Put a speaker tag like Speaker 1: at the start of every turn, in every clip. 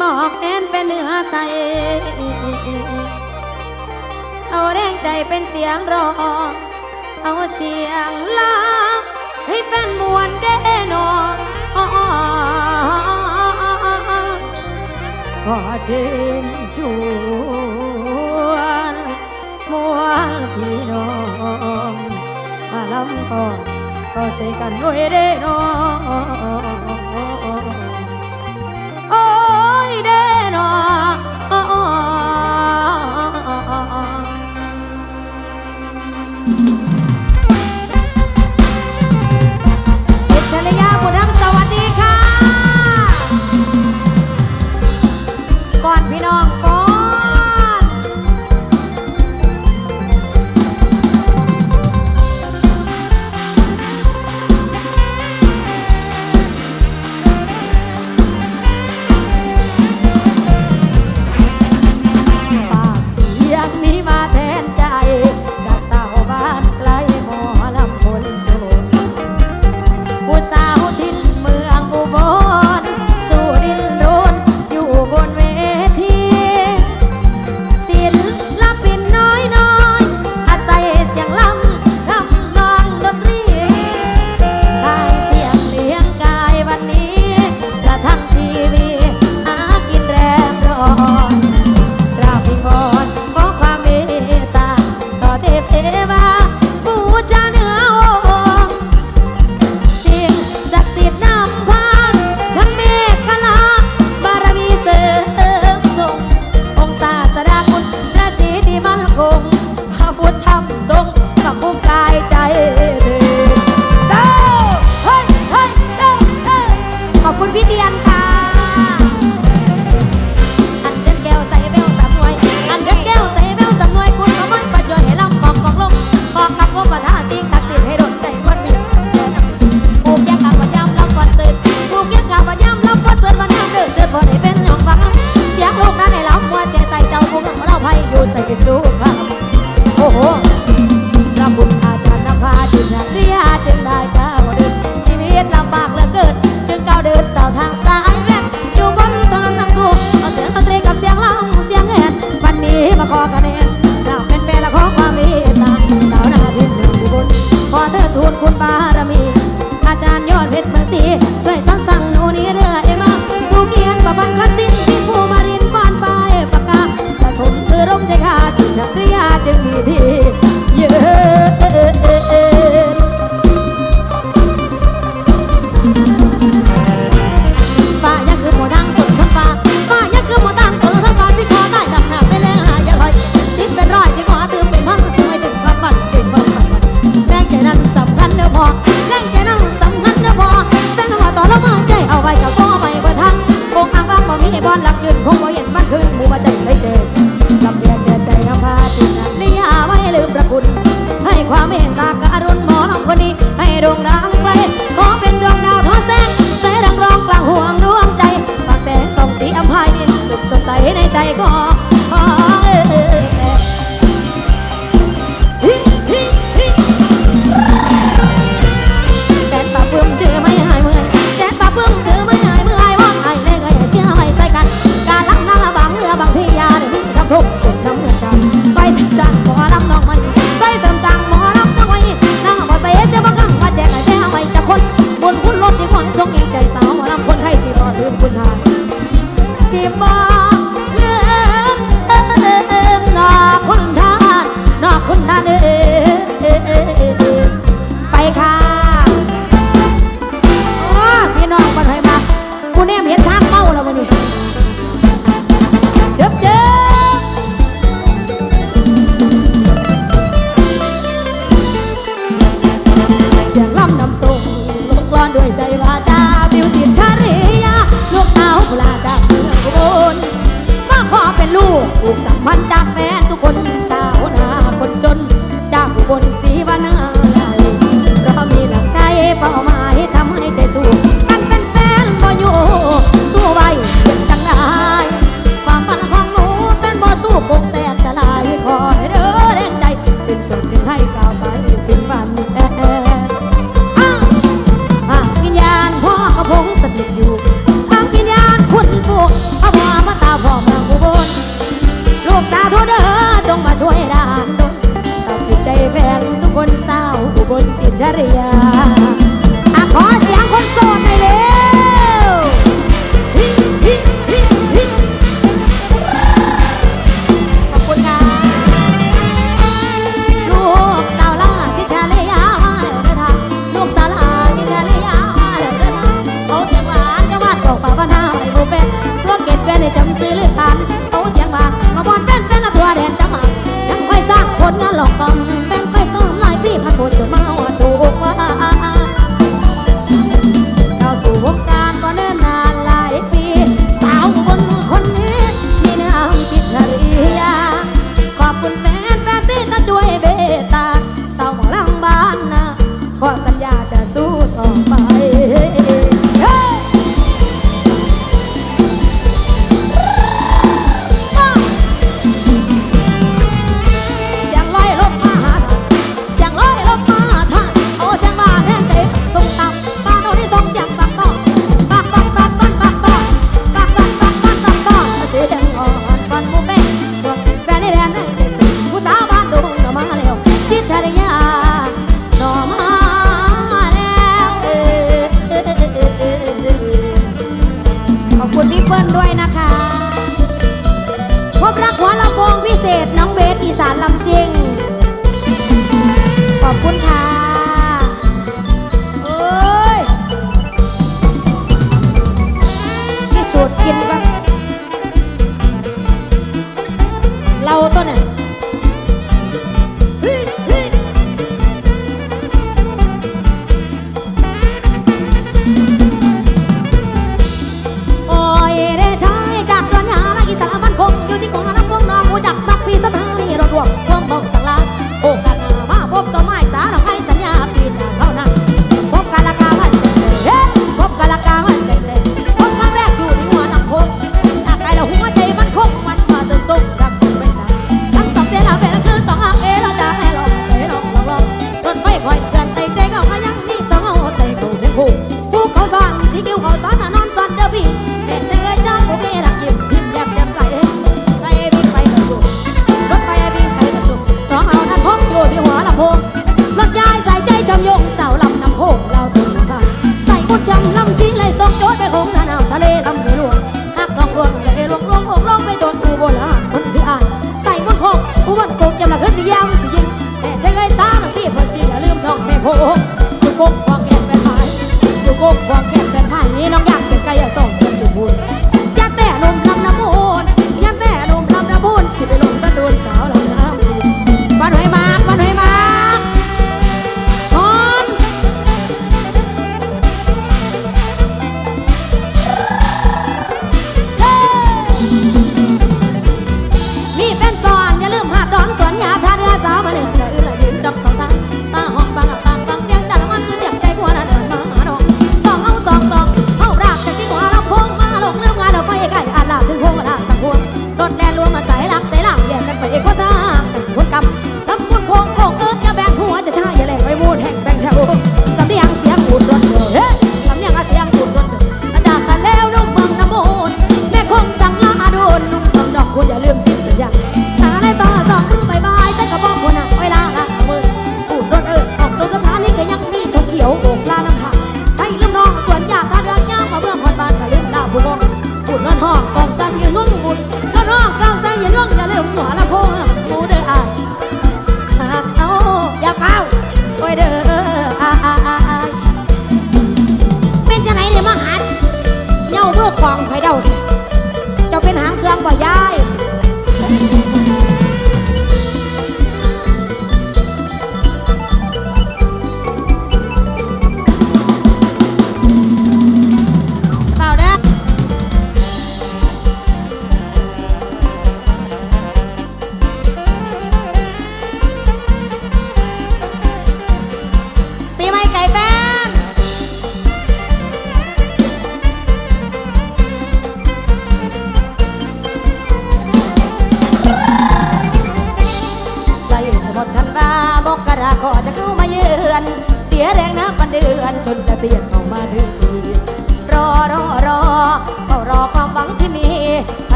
Speaker 1: บอกแอนเป็นเนื้อไตเอาแรงใจเป็นเสียงร้อง เอาเสียงลาให้เป็นมวลเด้นองขอเชิญชวนมวลพี่น้องมาลำกอนก็เสกันด้วยเด้นอง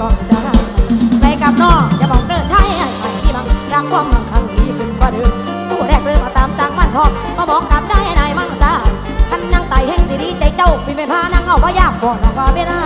Speaker 1: กอจะไปกับน้องจะบอกเดินใช่ให้ไปที่บังรักความบางครั้งดีขึ้นกว่าเดิมสู้แรกเลยมาตามสั่งมันทองมาบอกกับใจนายมั่งสาท่านยังไต่แห่งสิรีใจเจ้าพี่ไม่พานั่งเอาว่ายากก่อนว่าเวลา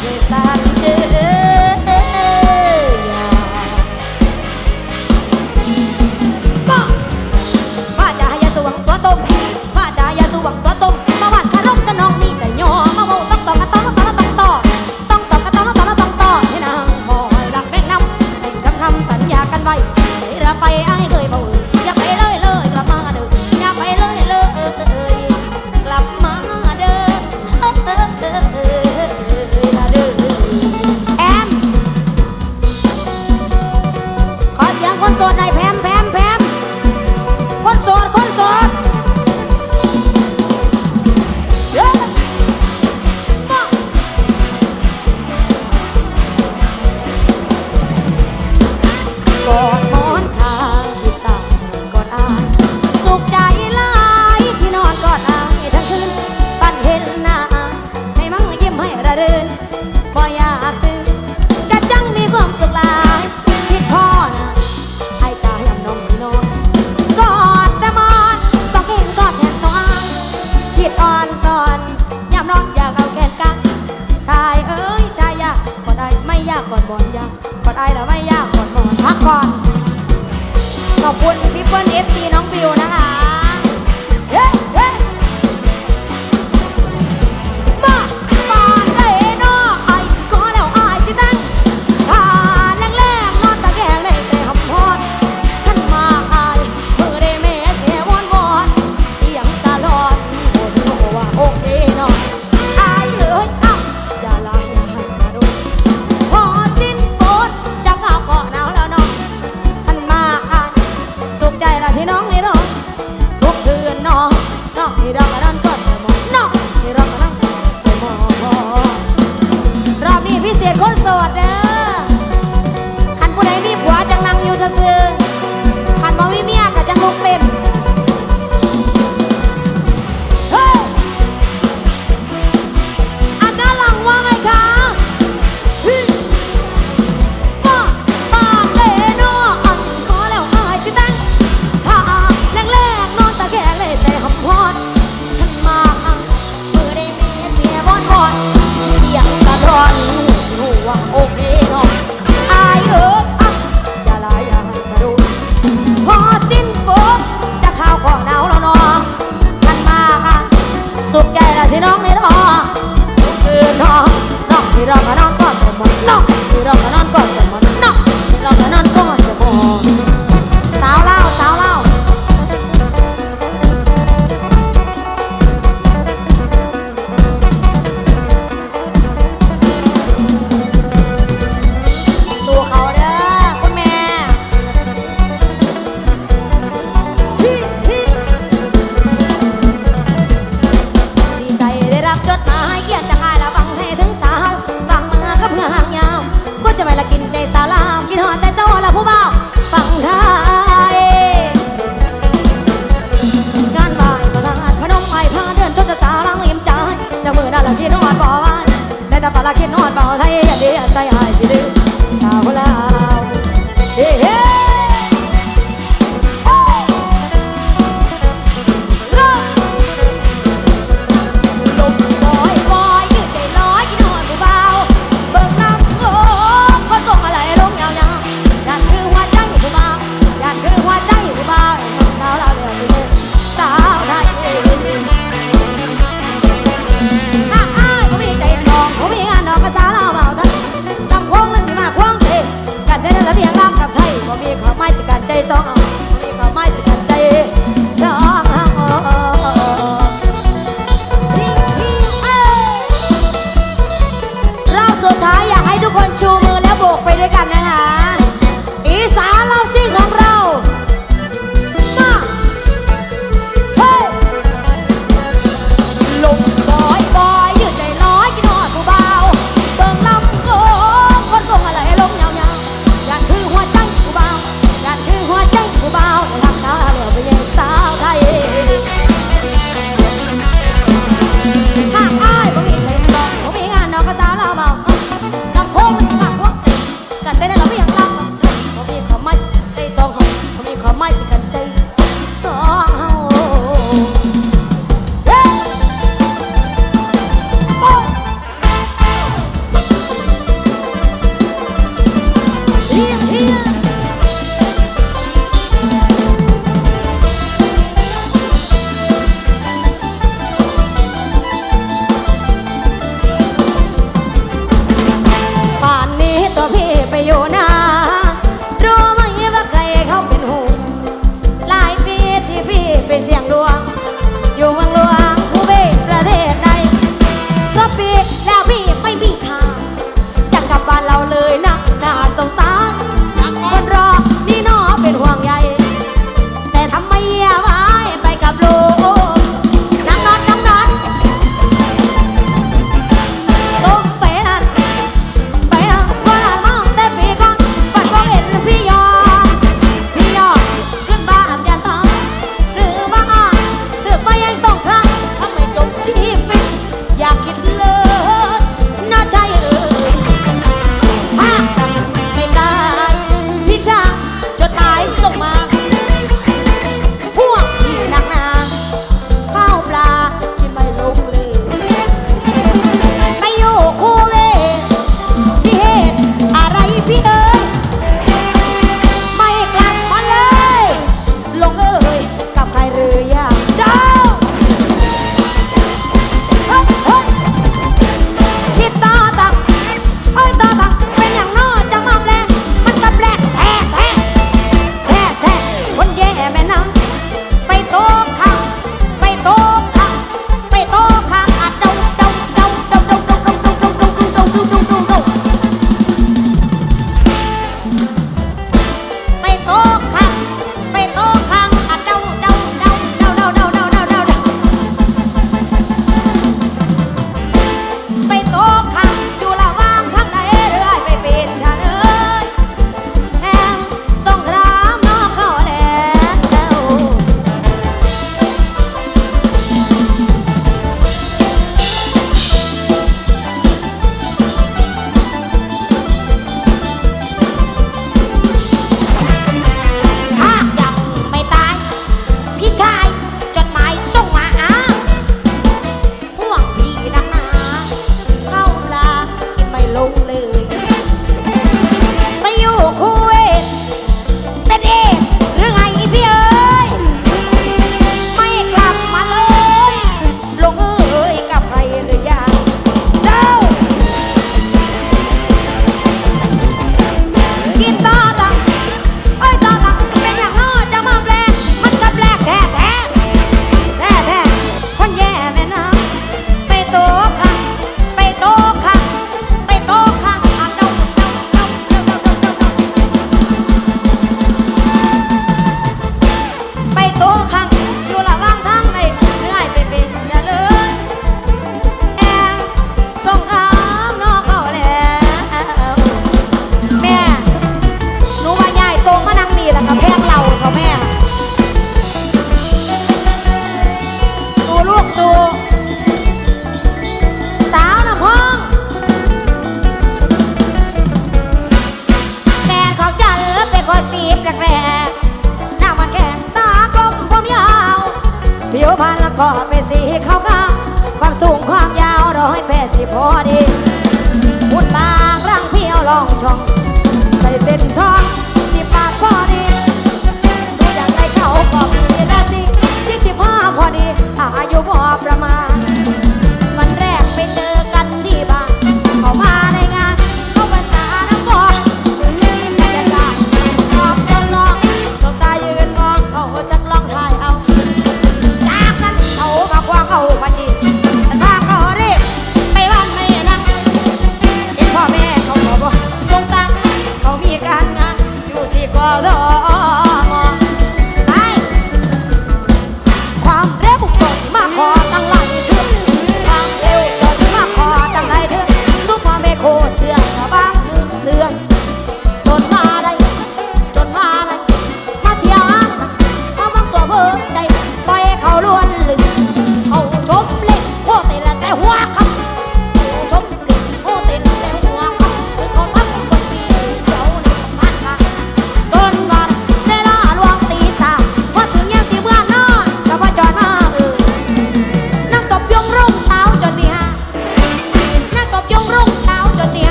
Speaker 1: desire ที่เรามานอนกอดผมนอก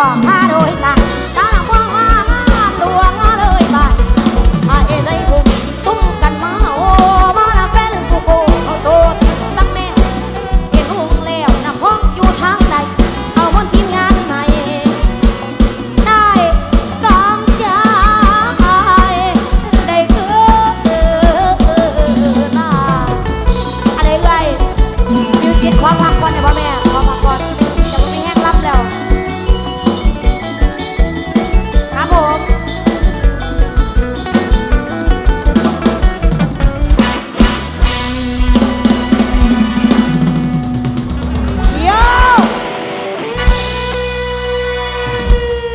Speaker 1: Oh, hi.